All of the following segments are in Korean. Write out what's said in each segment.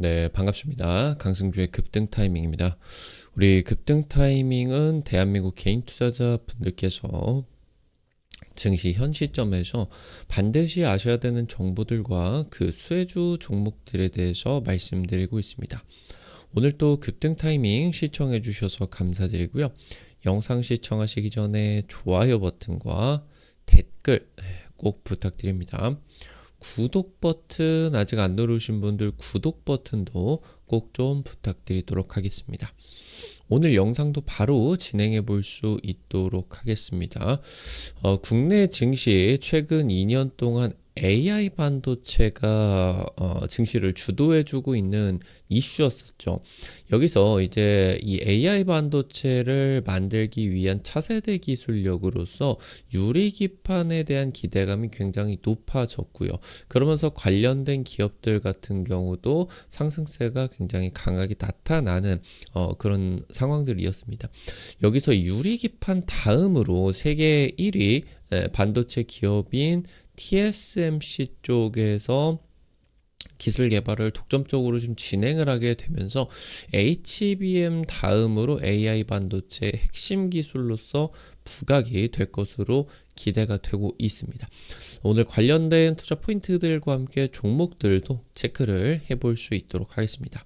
네, 반갑습니다. 강승주의 급등 타이밍입니다. 우리 급등 타이밍은 대한민국 개인 투자자 분들께서 증시 현 시점에서 반드시 아셔야 되는 정보들과 그 수혜주 종목들에 대해서 말씀드리고 있습니다. 오늘 또 급등 타이밍 시청해 주셔서 감사드리고요. 영상 시청하시기 전에 좋아요 버튼과 댓글 꼭 부탁드립니다. 구독 버튼 아직 안 누르신 분들 구독 버튼도 꼭 좀 부탁드리도록 하겠습니다. 오늘 영상도 바로 진행해 볼 수 있도록 하겠습니다. 어, 국내 증시 최근 2년 동안 AI 반도체가 어, 증시를 주도해주고 있는 이슈였었죠. 여기서 이제 이 AI 반도체를 만들기 위한 차세대 기술력으로서 유리기판에 대한 기대감이 굉장히 높아졌고요. 그러면서 관련된 기업들 같은 경우도 상승세가 굉장히 강하게 나타나는 어, 그런 상황들이었습니다. 여기서 유리기판 다음으로 세계 1위 반도체 기업인 TSMC 쪽에서 기술 개발을 독점적으로 좀 진행을 하게 되면서 HBM 다음으로 AI 반도체 핵심 기술로서 부각이 될 것으로 기대가 되고 있습니다. 오늘 관련된 투자 포인트들과 함께 종목들도 체크를 해볼 수 있도록 하겠습니다.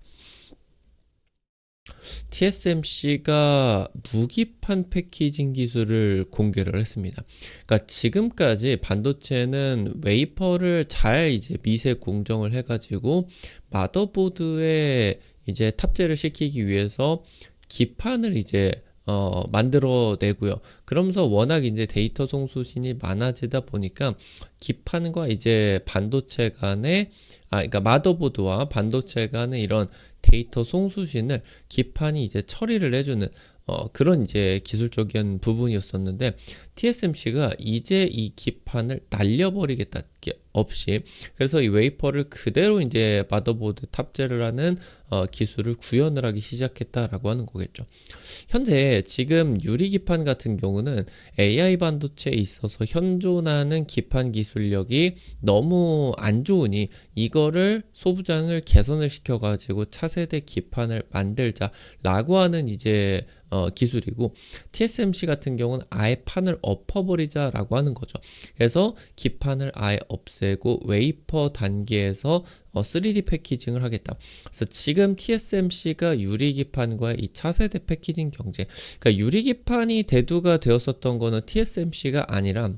TSMC가 무기판 패키징 기술을 공개를 했습니다. 그러니까 지금까지 반도체는 웨이퍼를 잘 이제 미세 공정을 해가지고 마더보드에 이제 탑재를 시키기 위해서 기판을 이제 어, 만들어내고요. 그러면서 워낙 이제 데이터 송수신이 많아지다 보니까 기판과 이제 반도체 간의 아, 그러니까 마더보드와 반도체 간의 이런 데이터 송수신을 기판이 이제 처리를 해주는 어, 그런 이제 기술적인 부분이었었는데 TSMC가 이제 이 기판을 날려버리겠다 없이 그래서 이 웨이퍼를 그대로 이제 마더보드 탑재를 하는 어, 기술을 구현을 하기 시작했다라고 하는 거겠죠. 현재 지금 유리 기판 같은 경우는 AI 반도체에 있어서 현존하는 기판 기술력이 너무 안 좋으니 이거를 소부장을 개선을 시켜가지고 차세대 기판을 만들자라고 하는 이제 어, 기술이고 TSMC 같은 경우는 아예 판을 엎어버리자라고 하는 거죠. 그래서 기판을 아예 없애고 웨이퍼 단계에서 어, 3D 패키징을 하겠다. 그래서 지금 TSMC가 유리 기판과 이 차세대 패키징 경쟁, 그러니까 유리 기판이 대두가 되었었던 거는 TSMC가 아니라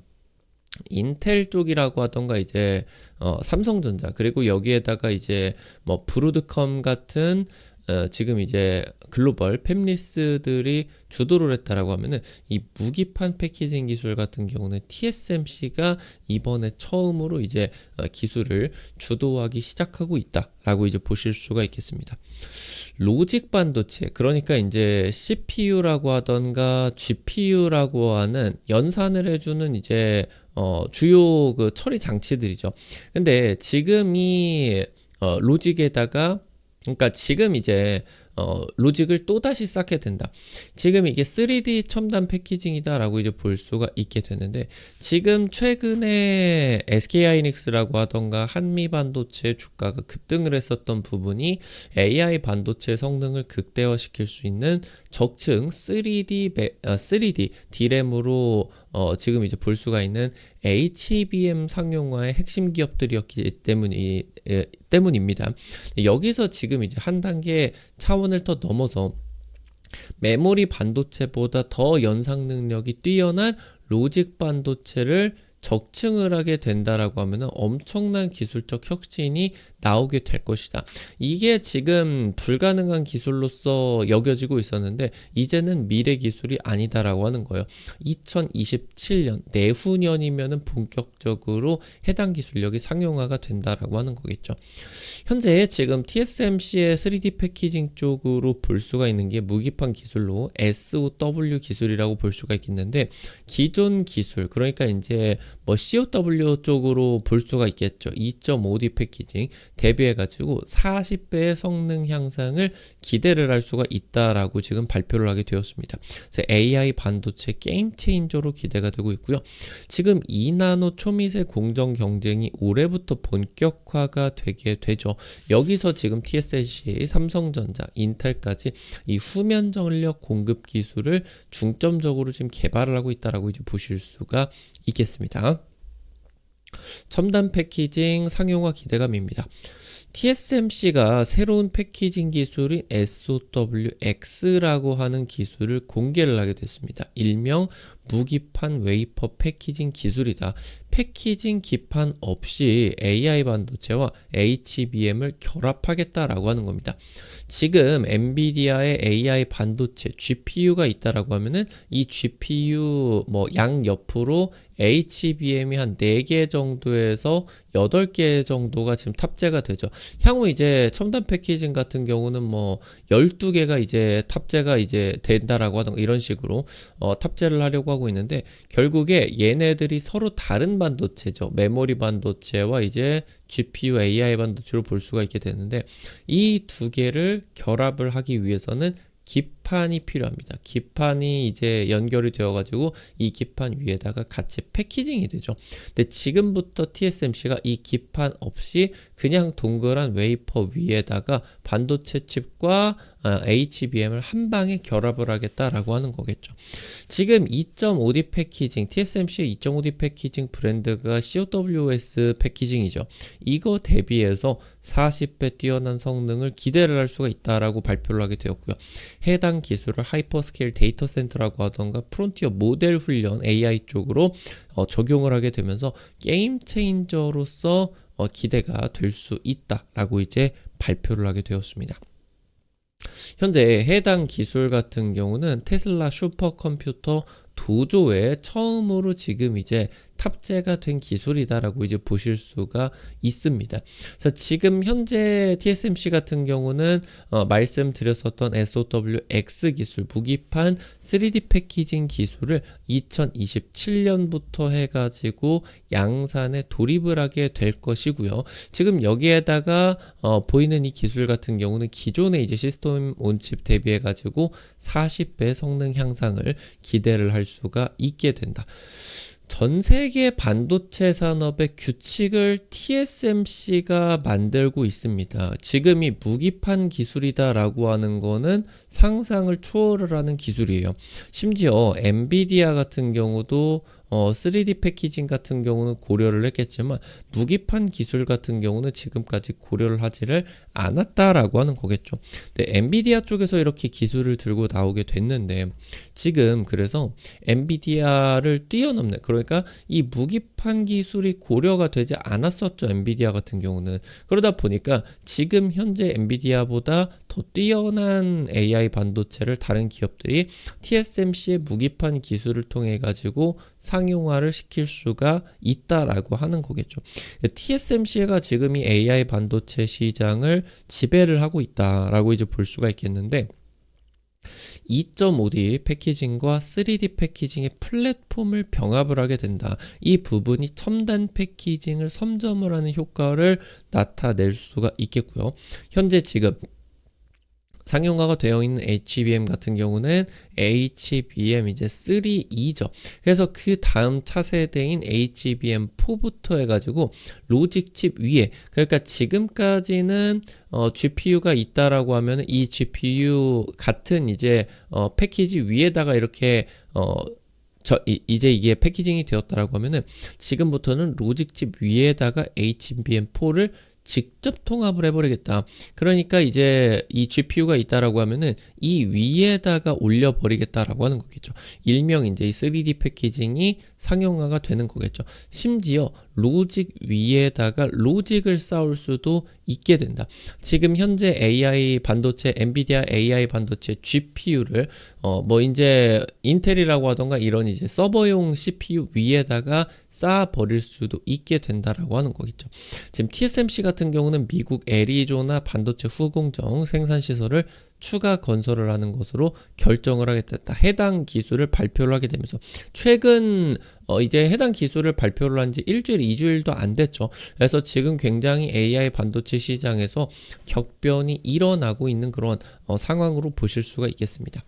인텔 쪽이라고 하던가 이제 어, 삼성전자 그리고 여기에다가 이제 뭐 브루드컴 같은 어, 지금 이제 글로벌 팹리스들이 주도를 했다라고 하면은 이 무기판 패키징 기술 같은 경우는 TSMC가 이번에 처음으로 이제 어, 기술을 주도하기 시작하고 있다라고 이제 보실 수가 있겠습니다. 로직 반도체 그러니까 이제 CPU라고 하던가 GPU라고 하는 연산을 해주는 이제 어 주요 그 처리 장치들이죠. 근데 지금 이 어, 로직에다가 그러니까 지금 이제 어, 로직을 또다시 쌓게 된다. 지금 이게 3D 첨단 패키징이다라고 이제 볼 수가 있게 되는데 지금 최근에 SK하이닉스라고 하던가 한미 반도체 주가가 급등을 했었던 부분이 AI 반도체 성능을 극대화시킬 수 있는 적층 3D 3D 디램으로 어, 지금 이제 볼 수가 있는 HBM 상용화의 핵심 기업들이었기 때문이 에, 때문입니다. 여기서 지금 이제 한 단계 차원을 더 넘어서 메모리 반도체보다 더 연상 능력이 뛰어난 로직 반도체를 적층을 하게 된다라고 하면은 엄청난 기술적 혁신이 나오게 될 것이다. 이게 지금 불가능한 기술로서 여겨지고 있었는데 이제는 미래 기술이 아니다라고 하는 거예요. 2027년 내후년이면은 본격적으로 해당 기술력이 상용화가 된다라고 하는 거겠죠. 현재 지금 TSMC의 3D 패키징 쪽으로 볼 수가 있는 게 무기판 기술로 SOW 기술이라고 볼 수가 있겠는데 기존 기술 그러니까 이제 뭐 COW 쪽으로 볼 수가 있겠죠. 2.5D 패키징 대비해가지고 40배의 성능 향상을 기대를 할 수가 있다라고 지금 발표를 하게 되었습니다. 그래서 AI 반도체 게임 체인저로 기대가 되고 있고요. 지금 2나노 초미세 공정 경쟁이 올해부터 본격화가 되게 되죠. 여기서 지금 TSMC, 삼성전자, 인텔까지 이 후면 전력 공급 기술을 중점적으로 지금 개발을 하고 있다라고 이제 보실 수가 있겠습니다. 첨단 패키징 상용화 기대감입니다. TSMC가 새로운 패키징 기술인 SOWX라고 하는 기술을 공개를 하게 됐습니다. 일명 무기판 웨이퍼 패키징 기술이다. 패키징 기판 없이 AI 반도체와 HBM을 결합하겠다라고 하는 겁니다. 지금 엔비디아의 AI 반도체 GPU가 있다라고 하면은 이 GPU 뭐 양 옆으로 HBM이 한 4개 정도에서 8개 정도가 지금 탑재가 되죠. 향후 이제 첨단 패키징 같은 경우는 뭐 12개가 이제 탑재가 이제 된다라고 하던 이런 식으로 어, 탑재를 하려고 하고 있는데 결국에 얘네들이 서로 다른 반도체죠. 메모리 반도체와 이제 GPU AI 반도체로 볼 수가 있게 되는데 이 두 개를 결합을 하기 위해서는 기판이 필요합니다. 기판이 이제 연결이 되어가지고 이 기판 위에다가 같이 패키징이 되죠. 근데 지금부터 TSMC가 이 기판 없이 그냥 동그란 웨이퍼 위에다가 반도체 칩과 HBM을 한 방에 결합을 하겠다라고 하는 거겠죠. 지금 2.5D 패키징, TSMC의 2.5D 패키징 브랜드가 COWS 패키징이죠. 이거 대비해서 40배 뛰어난 성능을 기대를 할 수가 있다라고 발표를 하게 되었고요. 해당 기술을 하이퍼스케일 데이터 센터라고 하던가 프론티어 모델 훈련 AI 쪽으로 어, 적용을 하게 되면서 게임 체인저로서 어, 기대가 될 수 있다라고 이제 발표를 하게 되었습니다. 현재 해당 기술 같은 경우는 테슬라 슈퍼컴퓨터 도조에 처음으로 지금 이제 탑재가 된 기술이다라고 이제 보실 수가 있습니다. 그래서 지금 현재 TSMC 같은 경우는 어, 말씀드렸었던 SOWX 기술 무기판 3D 패키징 기술을 2027년부터 해가지고 양산에 돌입을 하게 될 것이고요. 지금 여기에다가 어, 보이는 이 기술 같은 경우는 기존의 이제 시스템 온칩 대비해 가지고 40배 성능 향상을 기대를 할 수가 있게 된다. 전 세계 반도체 산업의 규칙을 TSMC가 만들고 있습니다. 지금이 무기판 기술이다라고 하는 거는 상상을 초월을 하는 기술이에요. 심지어 엔비디아 같은 경우도 어, 3D 패키징 같은 경우는 고려를 했겠지만 무기판 기술 같은 경우는 지금까지 고려를 하지를 않았다라고 하는 거겠죠. 근데 엔비디아 쪽에서 이렇게 기술을 들고 나오게 됐는데 지금 그래서 엔비디아를 뛰어넘는 그러니까 이 무기판 기술이 고려가 되지 않았었죠. 엔비디아 같은 경우는 그러다 보니까 지금 현재 엔비디아보다 더 뛰어난 AI 반도체를 다른 기업들이 TSMC의 무기판 기술을 통해 가지고 상용화를 시킬 수가 있다라고 하는 거겠죠. TSMC가 지금 이 AI 반도체 시장을 지배를 하고 있다라고 이제 볼 수가 있겠는데 2.5D 패키징과 3D 패키징의 플랫폼을 병합을 하게 된다. 이 부분이 첨단 패키징을 선점을 하는 효과를 나타낼 수가 있겠고요. 현재 지금 상용화가 되어 있는 HBM 같은 경우는 HBM 이제 3E죠. 그래서 그 다음 차세대인 HBM4부터 해가지고 로직 칩 위에 그러니까 지금까지는 어, GPU가 있다라고 하면 이 GPU 같은 이제 어, 패키지 위에다가 이렇게 어, 저 이, 제 이게 패키징이 되었다라고 하면은 지금부터는 로직칩 위에다가 HBM4를 직접 통합을 해버리겠다. 그러니까 이제 이 GPU가 있다라고 하면은 이 위에다가 올려버리겠다라고 하는 거겠죠. 일명 이제 이 3D 패키징이 상용화가 되는 거겠죠. 심지어 로직 위에다가 로직을 쌓을 수도 있게 된다. 지금 현재 AI 반도체, 엔비디아 AI 반도체 GPU를 어 뭐 이제 인텔이라고 하던가 이런 이제 서버용 CPU 위에다가 쌓아 버릴 수도 있게 된다라고 하는 거겠죠. 지금 TSMC 같은 경우는 미국 애리조나 반도체 후공정 생산 시설을 추가 건설을 하는 것으로 결정을 하게 됐다. 해당 기술을 발표를 하게 되면서 최근 어 이제 해당 기술을 발표를 한 지 일주일, 이주일도 안 됐죠. 그래서 지금 굉장히 AI 반도체 시장에서 격변이 일어나고 있는 그런 어 상황으로 보실 수가 있겠습니다.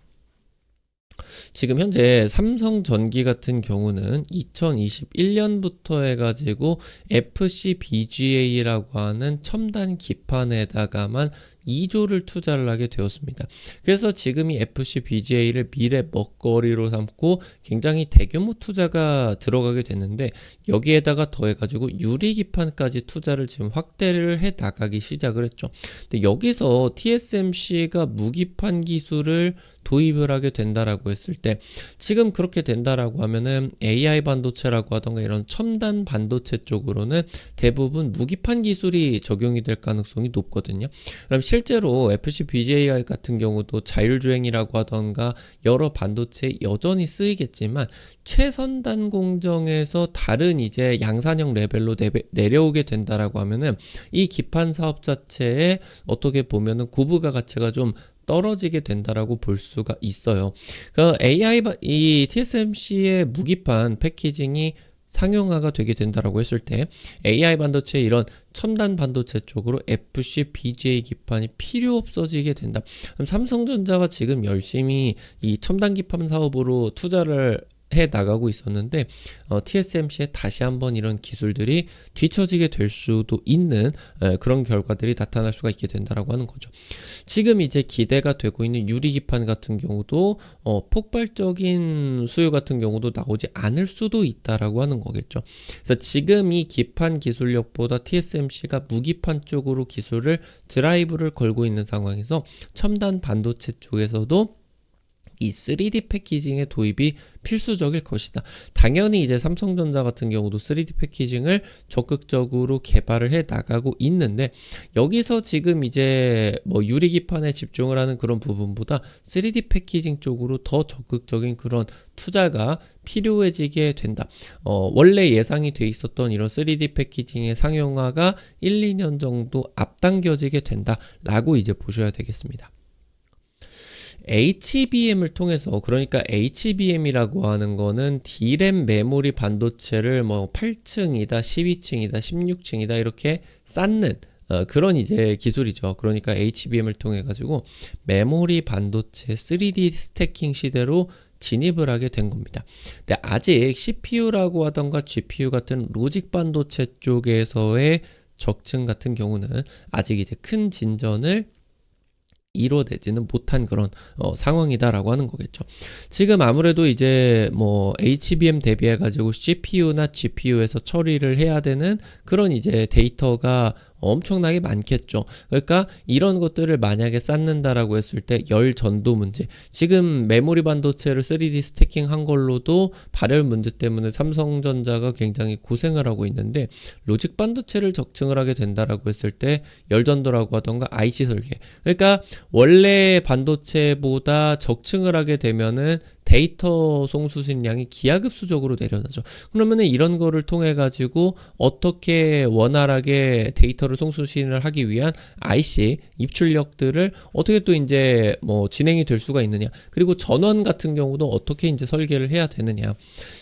지금 현재 삼성전기 같은 경우는 2021년부터 해가지고 FCBGA라고 하는 첨단 기판에다가만 2조를 투자를 하게 되었습니다. 그래서 지금 이 FCBGA를 미래 먹거리로 삼고 굉장히 대규모 투자가 들어가게 됐는데 여기에다가 더해가지고 유리기판까지 투자를 지금 확대를 해 나가기 시작을 했죠. 근데 여기서 TSMC가 무기판 기술을 도입을 하게 된다라고 했을 때 지금 그렇게 된다라고 하면은 AI 반도체라고 하던가 이런 첨단 반도체 쪽으로는 대부분 무기판 기술이 적용이 될 가능성이 높거든요. 그럼 실 제로 FCBGA 같은 경우도 자율주행이라고 하던가 여러 반도체 여전히 쓰이겠지만 최선단 공정에서 다른 이제 양산형 레벨로 내려오게 된다라고 하면은 이 기판 사업 자체에 어떻게 보면은 고부가 가치가 좀 떨어지게 된다라고 볼 수가 있어요. 그 AI 이 TSMC의 무기판 패키징이 상용화가 되게 된다라고 했을 때 AI 반도체 이런 첨단 반도체 쪽으로 FC BGA 기판이 필요 없어지게 된다. 그럼 삼성전자가 지금 열심히 이 첨단 기판 사업으로 투자를 해 나가고 있었는데 어, TSMC에 다시 한번 이런 기술들이 뒤처지게 될 수도 있는 에, 그런 결과들이 나타날 수가 있게 된다라고 하는 거죠. 지금 이제 기대가 되고 있는 유리기판 같은 경우도 어, 폭발적인 수요 같은 경우도 나오지 않을 수도 있다라고 하는 거겠죠. 그래서 지금 이 기판 기술력보다 TSMC가 무기판 쪽으로 기술을 드라이브를 걸고 있는 상황에서 첨단 반도체 쪽에서도 이 3D 패키징의 도입이 필수적일 것이다. 당연히 이제 삼성전자 같은 경우도 3D 패키징을 적극적으로 개발을 해 나가고 있는데 여기서 지금 이제 뭐 유리기판에 집중을 하는 그런 부분보다 3D 패키징 쪽으로 더 적극적인 그런 투자가 필요해지게 된다. 어, 원래 예상이 돼 있었던 이런 3D 패키징의 상용화가 1, 2년 정도 앞당겨지게 된다라고 이제 보셔야 되겠습니다. HBM을 통해서 그러니까 HBM이라고 하는 거는 D램 메모리 반도체를 뭐 8층이다, 12층이다, 16층이다 이렇게 쌓는 어, 그런 이제 기술이죠. 그러니까 HBM을 통해 가지고 메모리 반도체 3D 스태킹 시대로 진입을 하게 된 겁니다. 근데 아직 CPU라고 하던가 GPU 같은 로직 반도체 쪽에서의 적층 같은 경우는 아직 이제 큰 진전을 이루어내지는 못한 그런 어, 상황이다라고 하는 거겠죠. 지금 아무래도 이제 뭐 HBM 대비해 가지고 CPU나 GPU에서 처리를 해야 되는 그런 이제 데이터가 엄청나게 많겠죠. 그러니까 이런 것들을 만약에 쌓는다라고 했을 때 열 전도 문제. 지금 메모리 반도체를 3D 스태킹 한 걸로도 발열 문제 때문에 삼성전자가 굉장히 고생을 하고 있는데 로직 반도체를 적층을 하게 된다라고 했을 때 열 전도라고 하던가 IC 설계. 그러니까 원래 반도체보다 적층을 하게 되면은 데이터 송수신량이 기하급수적으로 내려나죠. 그러면은 이런 거를 통해 가지고 어떻게 원활하게 데이터를 송수신을 하기 위한 IC 입출력들을 어떻게 또 이제 뭐 진행이 될 수가 있느냐. 그리고 전원 같은 경우도 어떻게 이제 설계를 해야 되느냐.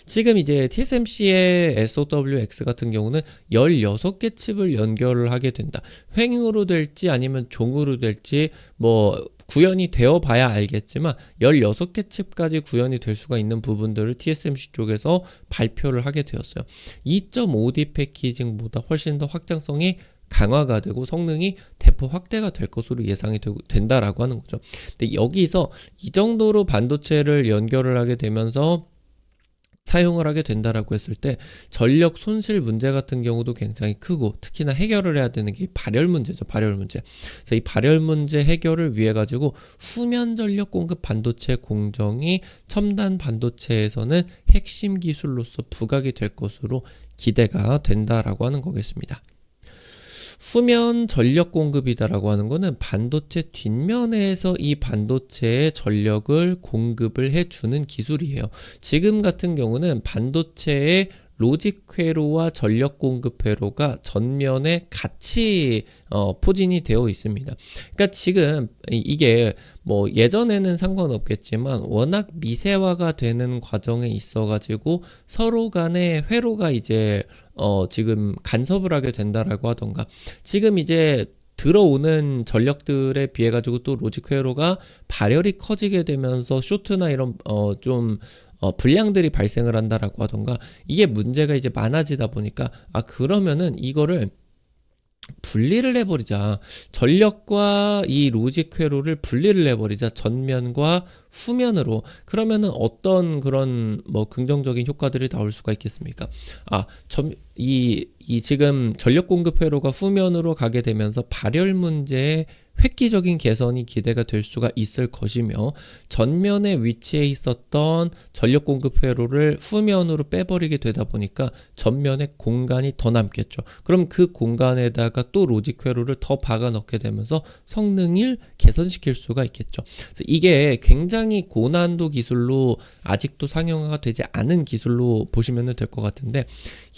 지금 이제 TSMC의 SOWX 같은 경우는 16개 칩을 연결을 하게 된다. 횡으로 될지 아니면 종으로 될지 뭐 구현이 되어 봐야 알겠지만 16개 칩까지 구현이 될 수가 있는 부분들을 TSMC 쪽에서 발표를 하게 되었어요. 2.5D 패키징보다 훨씬 더 확장성이 강화가 되고 성능이 대폭 확대가 될 것으로 예상이 되고, 된다라고 하는 거죠. 근데 여기서 이 정도로 반도체를 연결을 하게 되면서 사용을 하게 된다라고 했을 때 전력 손실 문제 같은 경우도 굉장히 크고 특히나 해결을 해야 되는 게 발열 문제죠. 발열 문제. 그래서 이 발열 문제 해결을 위해 가지고 후면 전력 공급 반도체 공정이 첨단 반도체에서는 핵심 기술로서 부각이 될 것으로 기대가 된다라고 하는 거겠습니다. 후면 전력 공급이다라고 하는 거는 반도체 뒷면에서 이 반도체의 전력을 공급을 해주는 기술이에요. 지금 같은 경우는 반도체의 로직 회로와 전력 공급 회로가 전면에 같이 어, 포진이 되어 있습니다. 그러니까 지금 이- 이게 뭐 예전에는 상관없겠지만 워낙 미세화가 되는 과정에 있어 가지고 서로 간에 회로가 이제 어, 지금 간섭을 하게 된다라고 하던가. 지금 이제 들어오는 전력들에 비해 가지고 또 로직 회로가 발열이 커지게 되면서 쇼트나 이런 어좀 어, 불량들이 발생을 한다라고 하던가. 이게 문제가 이제 많아지다 보니까 아 그러면은 이거를 분리를 해버리자. 전력과 이 로직 회로를 분리를 해버리자. 전면과 후면으로. 그러면은 어떤 그런 뭐 긍정적인 효과들이 나올 수가 있겠습니까? 아, 점, 이, 이 지금 전력 공급 회로가 후면으로 가게 되면서 발열 문제에 획기적인 개선이 기대가 될 수가 있을 것이며 전면에 위치해 있었던 전력 공급 회로를 후면으로 빼버리게 되다 보니까 전면에 공간이 더 남겠죠. 그럼 그 공간에다가 또 로직 회로를 더 박아 넣게 되면서 성능을 개선시킬 수가 있겠죠. 그래서 이게 굉장히 고난도 기술로 아직도 상용화가 되지 않은 기술로 보시면 될 것 같은데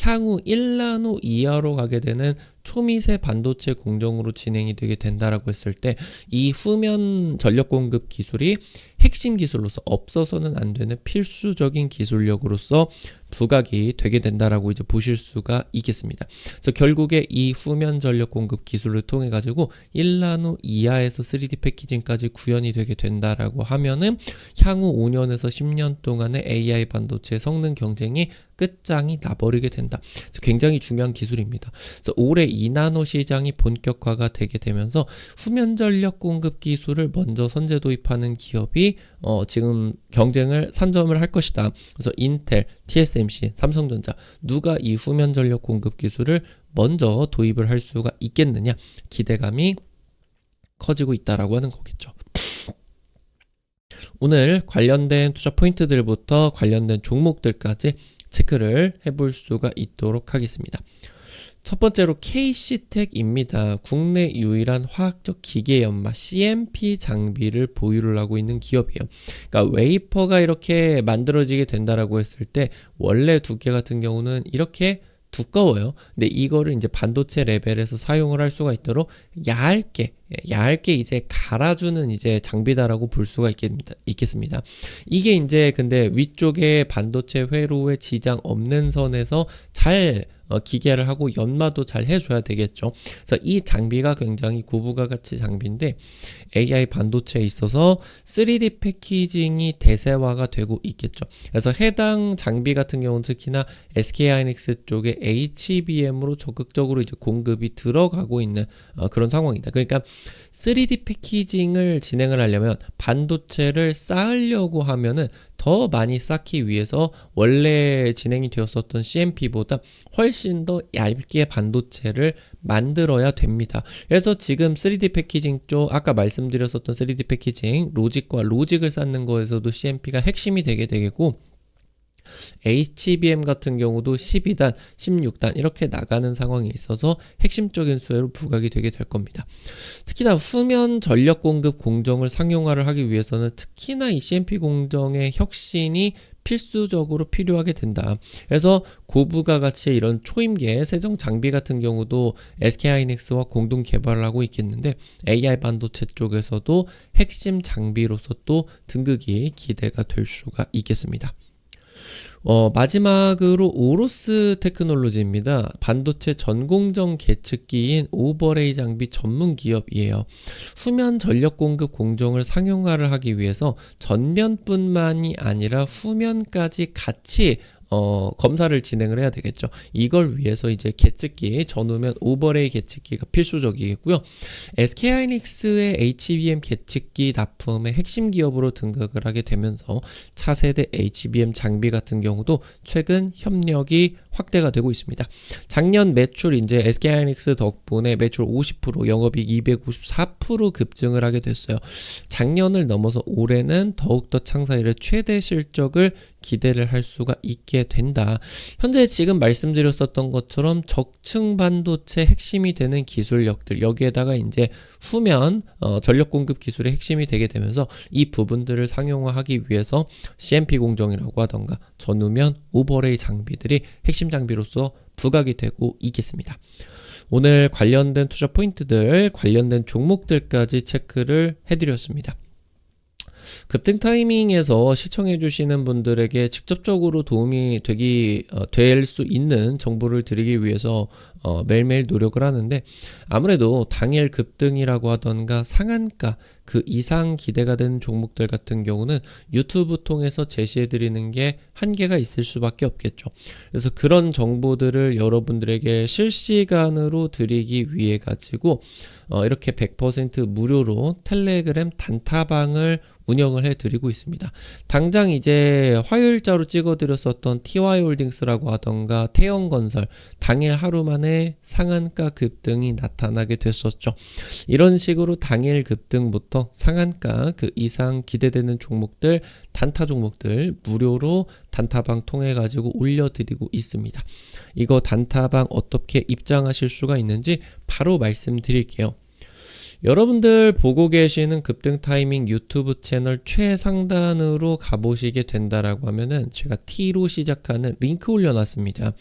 향후 1나노 이하로 가게 되는 초미세 반도체 공정으로 진행이 되게 된다라고 했을 때 이 후면 전력 공급 기술이 핵심 기술로서 없어서는 안 되는 필수적인 기술력으로서 부각이 되게 된다라고 이제 보실 수가 있겠습니다. 그래서 결국에 이 후면 전력 공급 기술을 통해 가지고 1나노 이하에서 3D 패키징까지 구현이 되게 된다라고 하면은 향후 5년에서 10년 동안의 AI 반도체 성능 경쟁이 끝장이 나버리게 된다. 그래서 굉장히 중요한 기술입니다. 그래서 올해 2나노 시장이 본격화가 되게 되면서 후면 전력 공급 기술을 먼저 선제 도입하는 기업이 어, 지금 경쟁을 선점을 할 것이다. 그래서 인텔, TSMC, 삼성전자 누가 이 후면 전력 공급 기술을 먼저 도입을 할 수가 있겠느냐 기대감이 커지고 있다라고 하는 거겠죠. 오늘 관련된 투자 포인트들부터 관련된 종목들까지 체크를 해볼 수가 있도록 하겠습니다. 첫 번째로 KC텍입니다. 국내 유일한 화학적 기계 연마 CMP 장비를 보유를 하고 있는 기업이에요. 그러니까 웨이퍼가 이렇게 만들어지게 된다라고 했을 때 원래 두께 같은 경우는 이렇게 두꺼워요. 근데 이거를 이제 반도체 레벨에서 사용을 할 수가 있도록 얇게 얇게 이제 갈아주는 이제 장비다라고 볼 수가 있겠습니다. 이게 이제 근데 위쪽에 반도체 회로에 지장 없는 선에서 잘 어, 기계를 하고 연마도 잘 해줘야 되겠죠. 그래서 이 장비가 굉장히 고부가 가치 장비인데 AI 반도체에 있어서 3D 패키징이 대세화가 되고 있겠죠. 그래서 해당 장비 같은 경우는 특히나 SK 하이닉스 쪽에 HBM으로 적극적으로 이제 공급이 들어가고 있는 어, 그런 상황이다. 그러니까 3D 패키징을 진행을 하려면 반도체를 쌓으려고 하면은 더 많이 쌓기 위해서 원래 진행이 되었었던 CMP보다 훨씬 더 얇게 반도체를 만들어야 됩니다. 그래서 지금 3D 패키징 쪽 아까 말씀드렸었던 3D 패키징 로직과 로직을 쌓는 거에서도 CMP가 핵심이 되게 되겠고 HBM 같은 경우도 12단, 16단 이렇게 나가는 상황이 있어서 핵심적인 수혜로 부각이 되게 될 겁니다. 특히나 후면 전력 공급 공정을 상용화를 하기 위해서는 특히나 이 CMP 공정의 혁신이 필수적으로 필요하게 된다. 그래서 고부가 가치의 이런 초임계 세정 장비 같은 경우도 SK 하이닉스와 공동 개발을 하고 있겠는데 AI 반도체 쪽에서도 핵심 장비로서 또 등극이 기대가 될 수가 있겠습니다. 어, 마지막으로 오로스 테크놀로지입니다. 반도체 전공정 계측기인 오버레이 장비 전문 기업이에요. 후면 전력 공급 공정을 상용화를 하기 위해서 전면뿐만이 아니라 후면까지 같이 어, 검사를 진행을 해야 되겠죠. 이걸 위해서 이제 계측기, 전후면 오버레이 계측기가 필수적이겠고요. SK 하이닉스의 HBM 계측기 납품의 핵심 기업으로 등극을 하게 되면서 차세대 HBM 장비 같은 경우도 최근 협력이 확대가 되고 있습니다. 작년 매출 이제 SK 하이닉스 덕분에 매출 50%, 영업이익 254% 급증을 하게 됐어요. 작년을 넘어서 올해는 더욱더 창사 이래 최대 실적을 기대를 할 수가 있게 된다. 현재 지금 말씀드렸었던 것처럼 적층 반도체 핵심이 되는 기술력들 여기에다가 이제 후면 어, 전력 공급 기술의 핵심이 되게 되면서 이 부분들을 상용화하기 위해서 CMP 공정이라고 하던가 전후면 오버레이 장비들이 핵심 핵심 장비로서 부각이 되고 있겠습니다. 오늘 관련된 투자 포인트들, 관련된 종목들까지 체크를 해드렸습니다. 급등 타이밍에서 시청해 주시는 분들에게 직접적으로 도움이 되기 어, 될수 있는 정보를 드리기 위해서 어, 매일매일 노력을 하는데 아무래도 당일 급등이라고 하던가 상한가 그 이상 기대가 되는 종목들 같은 경우는 유튜브 통해서 제시해 드리는 게 한계가 있을 수밖에 없겠죠. 그래서 그런 정보들을 여러분들에게 실시간으로 드리기 위해 가지고 어, 이렇게 100% 무료로 텔레그램 단타방을 운영을 해 드리고 있습니다. 당장 이제 화요일자로 찍어 드렸었던 TY홀딩스라고 하던가 태영건설 당일 하루 만에 상한가 급등이 나타나게 됐었죠. 이런 식으로 당일 급등부터 상한가 그 이상 기대되는 종목들 단타 종목들 무료로 단타방 통해 가지고 올려드리고 있습니다. 이거 단타방 어떻게 입장하실 수가 있는지 바로 말씀드릴게요. 여러분들 보고 계시는 급등 타이밍 유튜브 채널 최상단으로 가보시게 된다라고 하면은 제가 T로 시작하는 링크 올려놨습니다.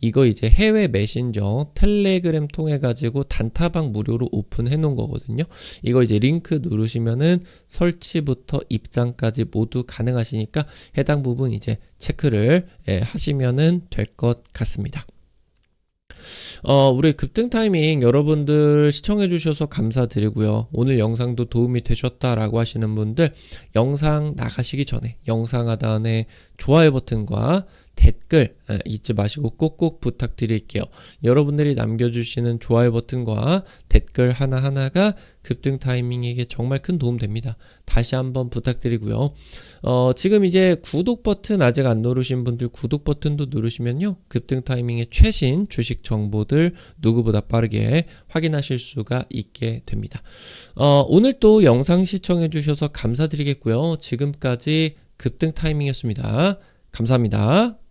이거 이제 해외 메신저 텔레그램 통해 가지고 단타방 무료로 오픈해 놓은 거거든요. 이거 이제 링크 누르시면은 설치부터 입장까지 모두 가능하시니까 해당 부분 이제 체크를 예, 하시면은 될 것 같습니다. 어, 우리 급등 타이밍 여러분들 시청해 주셔서 감사드리고요. 오늘 영상도 도움이 되셨다라고 하시는 분들 영상 나가시기 전에 영상 하단에 좋아요 버튼과 댓글 아, 잊지 마시고 꼭꼭 부탁드릴게요. 여러분들이 남겨주시는 좋아요 버튼과 댓글 하나하나가 급등 타이밍에게 정말 큰 도움 됩니다. 다시 한번 부탁드리고요. 어, 지금 이제 구독 버튼 아직 안 누르신 분들 구독 버튼도 누르시면요. 급등 타이밍의 최신 주식 정보들 누구보다 빠르게 확인하실 수가 있게 됩니다. 어, 오늘 또 영상 시청해 주셔서 감사드리겠고요. 지금까지 급등 타이밍이었습니다. 감사합니다.